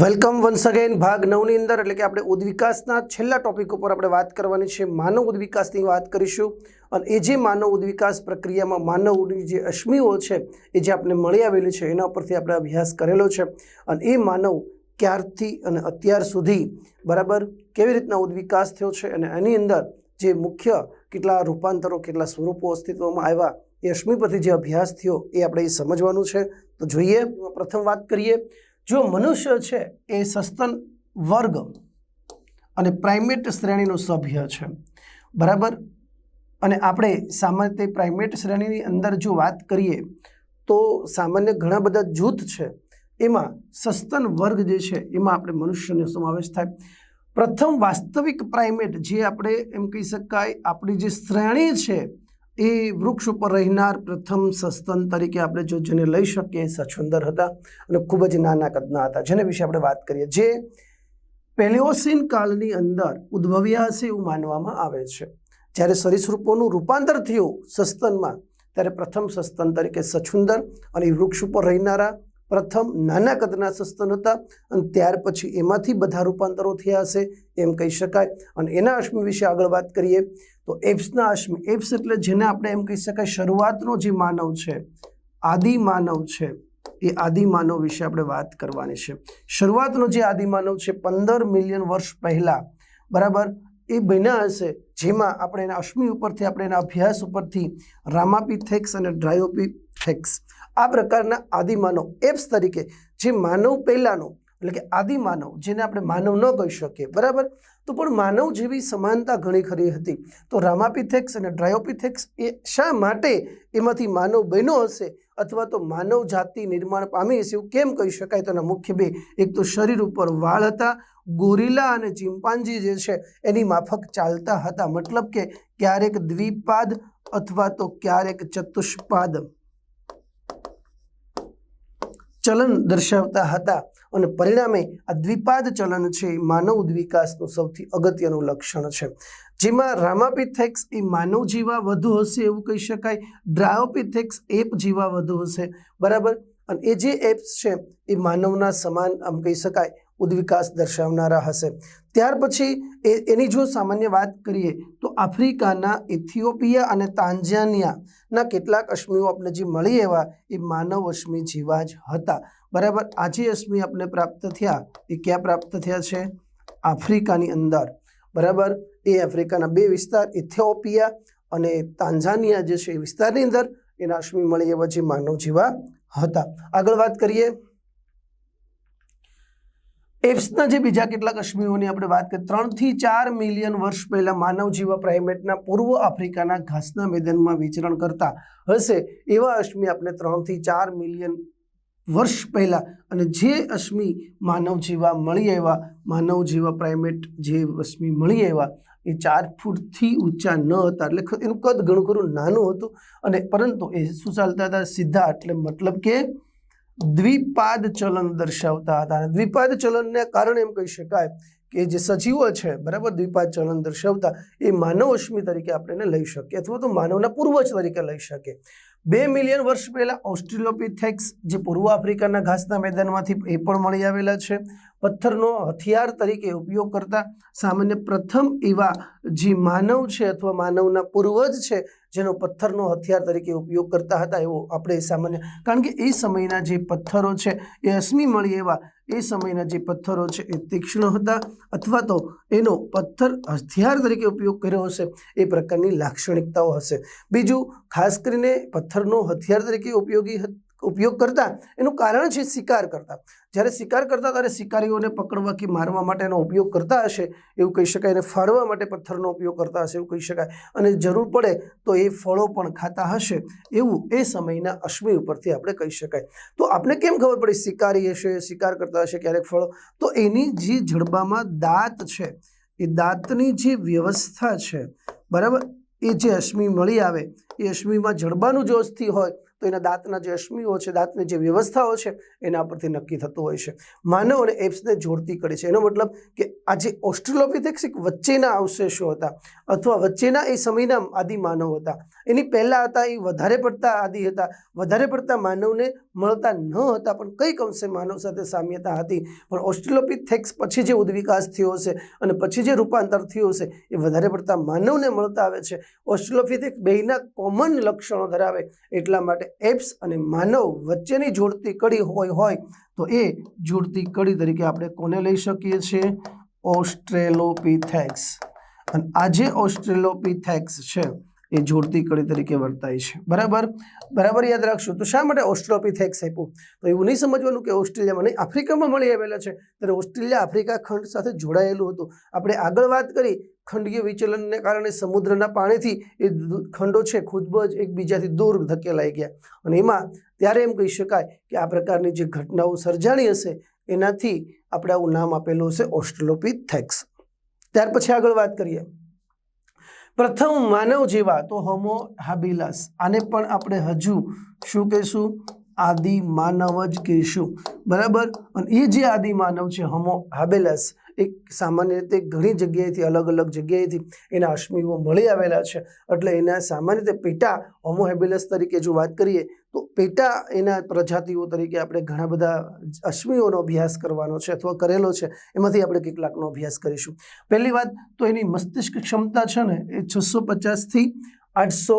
Welcome once again ભાગ નવની અંદર, એટલે કે આપણે ઉદ્વિકાસના છેલ્લા ટોપિક ઉપર આપણે વાત કરવાની છે, માનવ ઉદ્વિકાસની વાત કરીશું. અને એ જે માનવ ઉદ્વિકાસ પ્રક્રિયામાં માનવની જે અશ્મિઓ છે, એ જે આપણે મળી આવેલી છે, એના ઉપરથી આપણે અભ્યાસ કરેલો છે. અને એ માનવ ક્યારથી અને અત્યાર સુધી, બરાબર, કેવી રીતના ઉદ્વિકાસ થયો છે અને એની અંદર જે મુખ્ય કેટલા રૂપાંતરો, કેટલા સ્વરૂપો અસ્તિત્વમાં આવ્યા, એ અશ્મિ પરથી જે અભ્યાસ થયો, એ આપણે એ સમજવાનું છે. તો જોઈએ પ્રથમ વાત કરીએ. જો મનુષ્ય છે, એ સસ્તન વર્ગ અને પ્રાઇમેટ શ્રેણીનો સભ્ય છે. બરાબર? અને આપણે સામાન્ય તે પ્રાઇમેટ શ્રેણીની અંદર જો વાત કરીએ, તો સામાન્ય ઘણા બધા જૂથ છે. એમાં સસ્તન વર્ગ જે છે, એમાં આપણે મનુષ્યનો સમાવેશ થાય. પ્રથમ વાસ્તવિક પ્રાઇમેટ જે આપણે એમ કહી શકાય, આપણી જે શ્રેણી છે એ વૃક્ષ ઉપર રહેનાર પ્રથમ સસ્તન તરીકે આપણે જો જેને લઈ શકીએ, સછુંદર હતા અને ખૂબ જ નાના કદના હતા. જેને વિશે આપણે વાત કરીએ, જે પેલિઓસિન કાળની અંદર ઉદ્ભવ્યા હશે એવું માનવામાં આવે છે. જ્યારે સરીસૃપોનું રૂપાંતર થયું સસ્તનમાં, ત્યારે પ્રથમ સસ્તન તરીકે સછુંદર અને એ વૃક્ષ ઉપર રહેનારા પ્રથમ નાના કદના સસ્તન હતા અને ત્યાર પછી એમાંથી બધા રૂપાંતરો થયા હશે, એમ કહી શકાય. અને એના અશ્મિ વિશે આગળ વાત કરીએ તો એપ્સના અશ્મિ એપ્સ એટલે જેને આપણે એમ કહી શકાય શરૂઆતનો જે માનવ છે, આદિ માનવ છે, એ આદિમાનવ વિશે આપણે વાત કરવાની છે. શરૂઆતનો જે આદિમાનવ છે, પંદર મિલિયન વર્ષ પહેલાં, બરાબર? એ બન્યા હશે, જેમાં આપણે એના અશ્મિ ઉપરથી, આપણે એના અભ્યાસ ઉપરથી, રામાપીથેક્સ અને ડ્રાયોપીથેક્સ, આ પ્રકારના આદિમાનવ એપ્સ તરીકે, જે માનવ પહેલાંનો, એટલે કે આદિમાનવ જેને આપણે માનવ ન કહી શકીએ, બરાબર? તો પણ માનવ જેવી સમાનતા ઘણી ખરી હતી. તો રામાપીથેક્સ અને ડ્રાયોપીથેક્સ એ શા માટે એમાંથી માનવ બન્યો હશે? અથવા તો માનવ જાતિ નિર્માણ પામી હશે એવું કેમ કહી શકાય? તો એના મુખ્ય બે, એક તો શરીર ઉપર વાળ હતા, ગોરીલા અને ચિમ્પાન્જી જે છે એની માફક ચાલતા હતા. મતલબ કે ક્યારેક દ્વિપાદ અથવા તો ક્યારેક ચતુષ્પાદ. ચલન દર્શાવતા હતા અને પરિણામે આ દ્વિપાદ ચલન છે એ માનવ દ્વિકાસનું સૌથી અગત્યનું લક્ષણ છે. જેમાં રામાપિથેક્સ એ માનવ જીવા વધુ હશે એવું કહી શકાય ડ્રાયોપિથેક્સ એપ જીવા વધુ હશે, બરાબર? અને એ જે એપ્સ છે એ માનવના સમાન, આમ કહી શકાય, ઉદ્વિકાસ દર્શાવનારા હશે. ત્યાર પછી એ, એની જો સામાન્ય વાત કરીએ, તો આફ્રિકાના ઇથિયોપિયા અને તાંજાનિયાના કેટલાક અશ્મિઓ આપણે જે મળી એવા એ માનવ અશ્મિ જેવા જ હતા. બરાબર? આજે અશ્મિ આપણે પ્રાપ્ત થયા. એ ક્યાં પ્રાપ્ત થયા છે? આફ્રિકાની અંદર. બરાબર? એ આફ્રિકાના બે વિસ્તાર, ઇથિયોપિયા અને તાંઝાનિયા જે છે એ વિસ્તારની અંદર એના અશ્મિ મળી એવા જે માનવ જેવા હતા. આગળ વાત કરીએ. એપ્સના જે બીજા કેટલાક અશ્મિઓની આપણે વાત કરીએ, ત્રણથી ચાર મિલિયન વર્ષ પહેલાં માનવ જીવા પ્રાઇમેટના પૂર્વ આફ્રિકાના ઘાસના મેદાનમાં વિચરણ કરતા હશે એવા અશ્મિ આપણે ત્રણથી ચાર મિલિયન વર્ષ પહેલાં અને જે અશ્મિ માનવ જીવા મળી આવ્યા માનવ જીવા પ્રાઇમેટ જે અશ્મિ મળી આવ્યા, એ ચાર ફૂટથી ઊંચા ન હતા. એટલે એનું કદ ઘણું ખરું નાનું હતું અને પરંતુ એ શું ચાલતા હતા? સીધા એટલે મતલબ કે દ્વિપાદ ચલન દર્શાવતા હતા. અને દ્વિપાદ ચલનને કારણે એમ કહી શકાય કે જે સજીવો છે, બરાબર? દ્વિપાદ ચલન દર્શાવતા એ માનવ અશ્મિ તરીકે આપણે એને લઈ શકીએ અથવા તો માનવના પૂર્વજ તરીકે લઈ શકીએ. બે મિલિયન વર્ષ પહેલાં ઓસ્ટ્રેલોપિથેક્સ, જે પૂર્વ આફ્રિકાના ઘાસના મેદાનમાંથી એ પણ મળી આવેલા છે. પથ્થરનો હથિયાર તરીકે ઉપયોગ કરતા સામાન્ય પ્રથમ એવા જે માનવ છે અથવા માનવના પૂર્વજ છે, જેનો પથ્થરનો હથિયાર તરીકે ઉપયોગ કરતા હતા, એવો આપણે સામાન્ય કારણ કે એ સમયના જે પથ્થરો છે, એ અશ્મિ મળી એવા એ સમયના જે પથ્થરો છે, એ તીક્ષ્ણ હતા અથવા તો એનો પથ્થર હથિયાર તરીકે ઉપયોગ કર્યો હશે, એ પ્રકારની લાક્ષણિકતાઓ હશે. બીજું, ખાસ કરીને પથ્થરનો હથિયાર તરીકે ઉપયોગી ઉપયોગ કરતા, એનું કારણ છે શિકાર કરતા. જ્યારે શિકાર કરતા ત્યારે શિકારીઓને પકડવા કે મારવા માટે એનો ઉપયોગ કરતા હશે, એવું કહી શકાય. અને ફાડવા માટે પથ્થરનો ઉપયોગ કરતા હશે, એવું કહી શકાય. અને જરૂર પડે તો એ ફળો પણ ખાતા હશે, એવું એ સમયના અશ્મિ ઉપરથી આપણે કહી શકાય. તો આપણે કેમ ખબર પડી શિકારી હશે, શિકાર કરતા હશે, ક્યારેક ફળો? તો એની જે જડબામાં દાંત છે, એ દાંતની જે વ્યવસ્થા છે, બરાબર? એ જે અશ્મિ મળી આવે, એ અશ્મિમાં જડબાનું જો અસ્થિ હોય તો એના દાંતના જે અશ્મિઓ છે, દાંતની જે વ્યવસ્થાઓ છે, એના પરથી નક્કી થતું હોય છે. માનવ અને એપ્સને જોડતી કરી છે. એનો મતલબ કે આ જે ઓસ્ટ્રેલોપિથેક્સિક વચ્ચેના અવશેષો હતા અથવા વચ્ચેના એ સમયના આદિ માનવ હતા, એની પહેલાં હતા એ વધારે પડતા આદિ હતા. વધારે પડતા માનવને મળતા ન હતા, પણ કંઈક અંશે માનવ સાથે સામ્યતા હતી. પણ ઓસ્ટ્રેલોપિથેક્સ પછી જે ઉદ્વિકાસ થયો છે અને પછી જે રૂપાંતર થયું છે એ વધારે પડતા માનવને મળતા આવે છે. ઓસ્ટ્રેલોપિથેક્સ બેયના કોમન લક્ષણો ધરાવે, એટલા માટે એપ્સ અને માનવ વચ્ચેની જોડતી કડી હોય હોય, તો એ જોડતી કડી તરીકે આપણે કોને લઈ શકીએ છીએ? ઓસ્ટ્રેલોપિથેક્સ. અને આ જે ઓસ્ટ્રેલોપિથેક્સ છે એ જોડતી કડી તરીકે વર્તાય છે. બરાબર? બરાબર યાદ રાખશો? તો શા માટે ઓસ્ટ્રેલોપિથેક્સ આપ્યું? તો એવું નહીં સમજવાનું કે ઓસ્ટ્રેલિયામાં નહીં, આફ્રિકામાં મળી આવેલા છે. ત્યારે ઓસ્ટ્રેલિયા આફ્રિકા ખંડ સાથે જોડાયેલું હતું. આપણે આગળ વાત કરી, ખંડીય વિચલનને કારણે સમુદ્રના પાણીથી એ ખંડો છે ખૂબ જ એકબીજાથી દૂર ધકેલાઈ ગયા. અને એમાં ત્યારે એમ કહી શકાય કે આ પ્રકારની જે ઘટનાઓ સર્જાણી હશે, એનાથી આપણે આવું નામ આપેલું હશે ઓસ્ટ્રેલોપિથેક્સ ત્યાર પછી આગળ વાત કરીએ. પ્રથમ માનવ જેવા તો હોમો હાબિલાસ આને પણ આપણે હજુ શું કહીશું? આદિ માનવ જ કહીશું. બરાબર? અને એ જે આદિ માનવ છે હોમો હાબેલસ એક સામાન્ય રીતે ઘણી જગ્યાએથી, અલગ અલગ જગ્યાએથી એના અશ્મિઓ મળી આવેલા છે. એટલે એના સામાન્ય રીતે પેટા હોમો હેબેલસ તરીકે જો વાત કરીએ તો પેટા એના પ્રજાતિઓ તરીકે આપણે ઘણા બધા અશ્મિઓનો અભ્યાસ કરવાનો છે અથવા કરેલો છે, એમાંથી આપણે કેટલાકનો અભ્યાસ કરીશું. પહેલી વાત તો એની મસ્તિષ્ક ક્ષમતા છે ને એ છસો પચાસથી આઠસો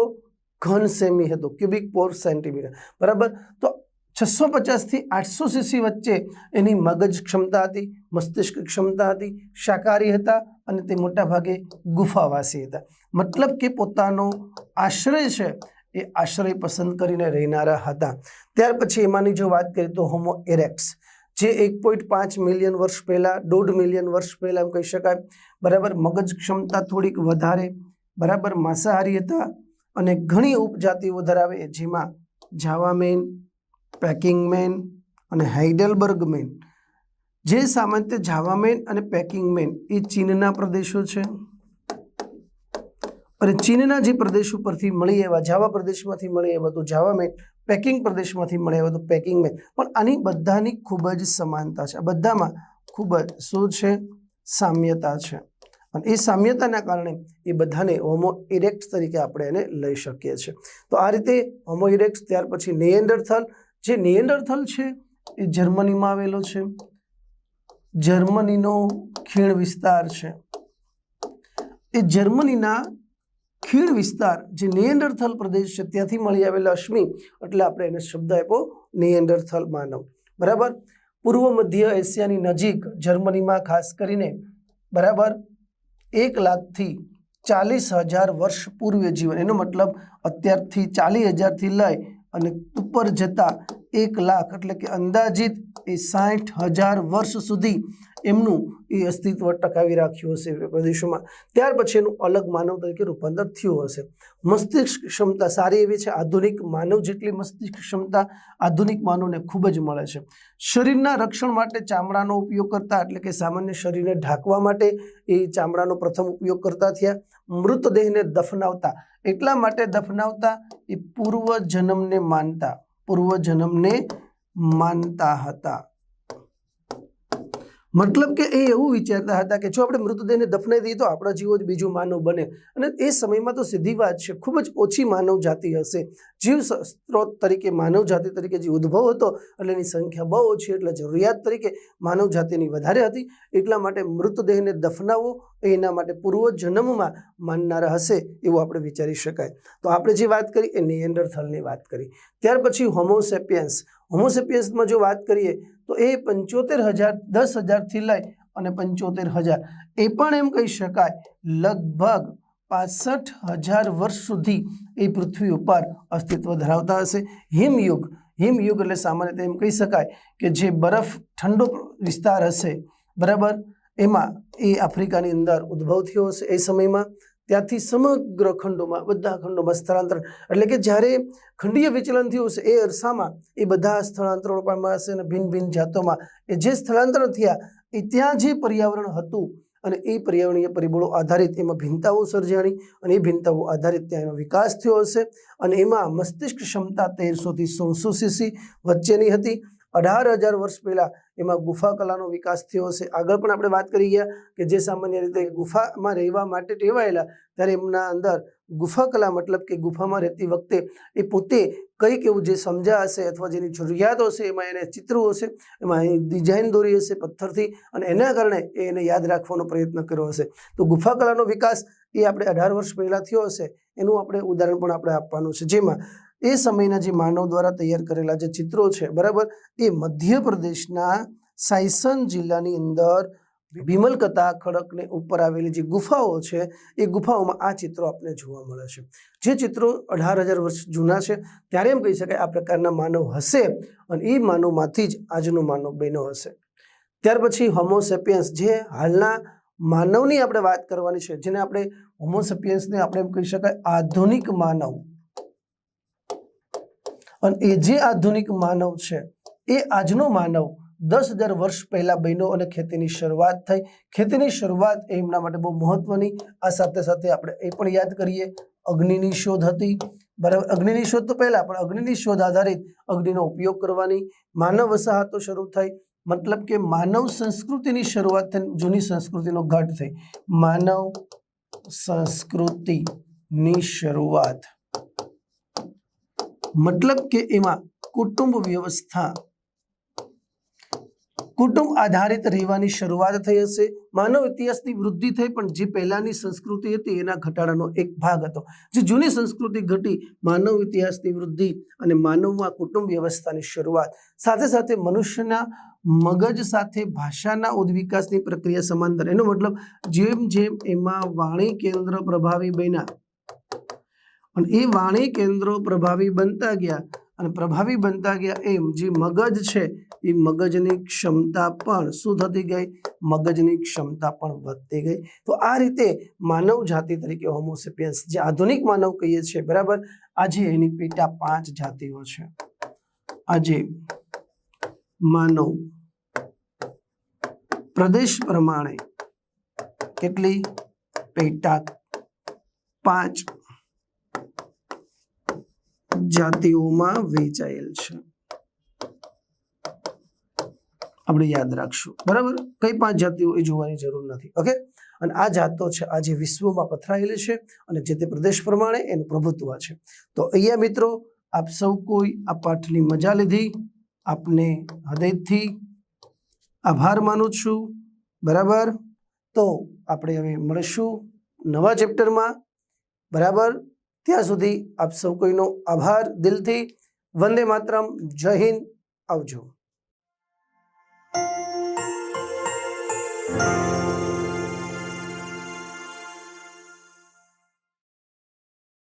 ઘન સેમી હતો, ક્યુબિક પોર સેન્ટીમીટર. બરાબર? તો છસો પચાસથી આઠસો સીસી વચ્ચે એની મગજ ક્ષમતા હતી, મસ્તિષ્ક ક્ષમતા હતી, શાકાહારી હતા અને તે મોટાભાગે ગુફાવાસી હતા. મતલબ કે પોતાનો આશ્રય છે એ આશ્રય પસંદ કરીને રહેનારા હતા. ત્યાર પછી એમાંની જો વાત કરીએ તો હોમો એરેક્સ જે એક પોઈન્ટ પાંચ મિલિયન વર્ષ પહેલાં, દોઢ મિલિયન વર્ષ પહેલાં એમ કહી શકાય. બરાબર, મગજ ક્ષમતા થોડીક વધારે, બરાબર, માંસાહારી હતા અને ઘણી ઉપજાતિઓ ધરાવે જેમાં જાવામેન પેકિંગમેન અને હાઇડેલબર્ગમેન જે સામાન્ય જાવામેન અને પેકિંગમેન એ ચીનના પ્રદેશો છે. અને ચીનના જે પ્રદેશ ઉપરથી મળી આવ્યા, જાવા પ્રદેશમાંથી મળી આવ્યા, તો જાવામેન પેકિંગ પ્રદેશમાંથી મળી એવા તો પેકિંગ પેકિંગમેન પણ આની બધાની ખૂબ જ સમાનતા છે. બધામાં ખૂબ જ શું છે? સામ્યતા છે. અને એ સામ્યતાના કારણે એ બધાને હોમો ઇરેક્ટ તરીકે આપણે એને લઈ શકીએ છીએ. તો આ રીતે હોમો ઇરેક્ટ ત્યાર પછી નિએન્ડરથલ જે નિએન્ડરથલ છે, એ જર્મનીમાં આવેલો છે. જર્મનીનો ખીણ વિસ્તાર છે. એ જર્મનીના ખીણ વિસ્તાર જે નિયંડરથલ પ્રદેશ છે, ત્યાંથી મળી આવેલા અશ્મિ, એટલે આપણે એને શબ્દ આપ્યો નિયંડરથલ માનવ. બરાબર? પૂર્વ મધ્ય એશિયાની નજીક જર્મનીમાં ખાસ કરીને, બરાબર? એક લાખથી ચાલીસ હજાર વર્ષ પૂર્વે જીવન. એનો મતલબ અત્યારથી ચાલીસ હજારથી લઈ અને ઉપર જતા એક લાખ એટલે કે અંદાજિત એ સાઠ હજાર વર્ષ સુધી એમનું એ અસ્તિત્વ ટકાવી રાખ્યું હશે પ્રદેશોમાં. ત્યાર પછી એનું અલગ માનવ તરીકે રૂપાંતર થયું હશે. મસ્તિષ્ક ક્ષમતા સારી એવી છે, આધુનિક માનવ જેટલી મસ્તિષ્ક ક્ષમતા આધુનિક માનવને ખૂબ જ મળે છે. શરીરના રક્ષણ માટે ચામડાનો ઉપયોગ કરતા એટલે કે સામાન્ય શરીરને ઢાંકવા માટે એ ચામડાનો પ્રથમ ઉપયોગ કરતા થયા. મૃતદેહને દફનાવતા, એટલા માટે દફનાવતા એ પૂર્વ જન્મને માનતા. પૂર્વ જન્મને માનતા હતા. મતલબ કે એ એવું વિચારતા હતા કે જો આપણે મૃતદેહને દફનાઈ દઈએ તો આપણા જીવો જ બીજું માનવ બને. અને એ સમયમાં તો સીધી વાત છે, ખૂબ જ ઓછી માનવ જાતિ હશે. જીવ સ્ત્રોત તરીકે, માનવ જાતિ તરીકે જે ઉદ્ભવ હતો, એટલે એની સંખ્યા બહુ ઓછી, એટલે જરૂરિયાત તરીકે માનવ જાતિની વધારે હતી. એટલા માટે મૃતદેહને દફનાવવો એના માટે પૂર્વ જન્મમાં માનનારા હશે એવું આપણે વિચારી શકાય. તો આપણે જે વાત કરી એ નિયન્ડરથલની વાત કરી. ત્યાર પછી હોમોસેપિયન્સ હોમોસેપિયન્સમાં જો વાત કરીએ તો એ પંચોતેર હજાર, દસ હજારથી લઈ અને પંચોતેર હજાર. એ પણ એમ કહી શકાય, લગભગ પાસઠ હજાર વર્ષ સુધી એ પૃથ્વી ઉપર અસ્તિત્વ ધરાવતા હશે. હિમયુગ હિમયુગ એટલે સામાન્ય રીતે એમ કહી શકાય કે જે બરફ ઠંડો વિસ્તાર હશે, બરાબર? એમાં એ આફ્રિકાની અંદર ઉદ્ભવ થયો હશે એ સમયમાં. ત્યાંથી સમગ્ર ખંડોમાં, બધા ખંડોમાં સ્થળાંતર. એટલે કે જ્યારે ખંડીય વિચલન થયું હશે એ અરસામાં, એ બધા સ્થળાંતરો પામ્યા હશે અને ભિન્ન ભિન્ન જાતોમાં. એ જે સ્થળાંતર થયા, એ ત્યાં જે પર્યાવરણ હતું અને એ પર્યાવરણીય પરિબળો આધારિત એમાં ભિન્નતાઓ સર્જાણી અને એ ભિન્નતાઓ આધારિત ત્યાં એનો વિકાસ થયો હશે. અને એમાં મસ્તિષ્ક ક્ષમતા તેરસોથી સોળસો સીસી વચ્ચેની હતી. અઢાર હજાર વર્ષ પહેલાં એમાં ગુફા કલાનો વિકાસ થયો હશે. આગળ પણ આપણે વાત કરી ગયા કે જે સામાન્ય રીતે ગુફામાં રહેવા માટે ટેવાયેલા ત્યારે એમના અંદર ગુફા કલા મતલબ કે ગુફામાં રહેતી વખતે એ પોતે કંઈક એવું જે સમજ્યા હશે અથવા જેની જરૂરિયાતો હશે એમાં એને ચિત્રો હશે, એમાં એ ડિઝાઇન દોરી હશે પથ્થરથી અને એના કારણે એ એને યાદ રાખવાનો પ્રયત્ન કર્યો હશે. તો ગુફા કલાનો વિકાસ એ આપણે અઢાર વર્ષ પહેલાં થયો હશે. એનું આપણે ઉદાહરણ પણ આપણે આપવાનું છે. જેમાં એ સમયના જે માનવ દ્વારા તૈયાર કરેલા જે ચિત્રો છે, બરાબર? એ મધ્યપ્રદેશના સાયસન જિલ્લાની અંદર ભીમલકથા ખડકને ઉપર આવેલી જે ગુફાઓ છે, એ ગુફાઓમાં આ ચિત્રો આપણે જોવા મળે છે. જે ચિત્રો અઢાર હજાર વર્ષ જૂના છે, ત્યારે એમ કહી શકાય આ પ્રકારના માનવ હશે અને એ માનવમાંથી જ આજનો માનવ બન્યો હશે. ત્યાર પછી હોમોસેપિયન્સ જે હાલના માનવની આપણે વાત કરવાની છે, જેને આપણે હોમોસેપિયન્સને આપણે એમ કહી શકાય આધુનિક માનવ અને એ જે આધુનિક માનવ છે, એ આજનો માનવ દસ હજાર વર્ષ પહેલાં બન્યો અને ખેતીની શરૂઆત થઈ. ખેતીની શરૂઆત એ એમના માટે બહુ મહત્વની. આ સાથે સાથે આપણે એ પણ યાદ કરીએ, અગ્નિની શોધ હતી. બરાબર, અગ્નિની શોધ તો પહેલાં, પણ અગ્નિની શોધ આધારિત અગ્નિનો ઉપયોગ કરવાની માનવ વસાહતો શરૂ થઈ. મતલબ કે માનવ સંસ્કૃતિની શરૂઆત થઈ, જૂની સંસ્કૃતિનો ઘટ થઈ. માનવ સંસ્કૃતિની શરૂઆત. મતલબ કે એમાં કુટુંબ વ્યવસ્થા. કુટુંબ આધારિત રહેવાની શરૂઆત થઈ હશે. માનવ ઇતિહાસની વૃદ્ધિ થઈ, પણ જે પહેલાંની સંસ્કૃતિ હતી એના ઘટાડાનો એક ભાગ હતો. જે જૂની સંસ્કૃતિ ઘટી, માનવ ઇતિહાસની વૃદ્ધિ અને માનવમાં કુટુંબ વ્યવસ્થાની શરૂઆત. સાથે સાથે મનુષ્યના મગજ સાથે ભાષાના ઉદ્વિકાસની પ્રક્રિયા સમાંતર. એનો મતલબ, જેમ જેમ એમાં વાણી કેન્દ્ર પ્રભાવી બન્યા અને એ વાણી કેન્દ્રો પ્રભાવી બનતા ગયા અને પ્રભાવી બનતા ગયા એમ. જે મગજ છે, એ મગજની ક્ષમતા પણ શું થતી ગઈ, મગજની ક્ષમતા પણ વધતી ગઈ. તો આ રીતે માનવ જાતિ તરીકે હોમોસેપિયન્સ જે આધુનિક માનવ કહીએ છીએ, બરાબર? આજે એની પેટા પાંચ જાતિઓ છે. આજે માનવ પ્રદેશ પ્રમાણે કેટલી પેટા? પાંચ જાતિઓમાં વહેંચાયેલ છે. આપણે યાદ રાખશું. બરાબર? કઈ પાંચ જાતિઓ એ જોવાની જરૂર નથી. ઓકે? અને આ જાતો છે આજે વિશ્વમાં પથરાયેલી છે અને જે તે પ્રદેશ પ્રમાણે એનું પ્રભુત્વ છે. તો અહીંયા મિત્રો, આપ સૌ કોઈ આ પાઠની મજા લીધી? આપને હૃદયથી આભાર માનું છું. બરાબર? તો આપણે હવે મળીશું નવા ચેપ્ટરમાં. બરાબર? ત્યાં સુધી આપ સૌ કોઈનો આભાર. દિલથી વંદે માતરમ. જય હિન્દ. આવજો.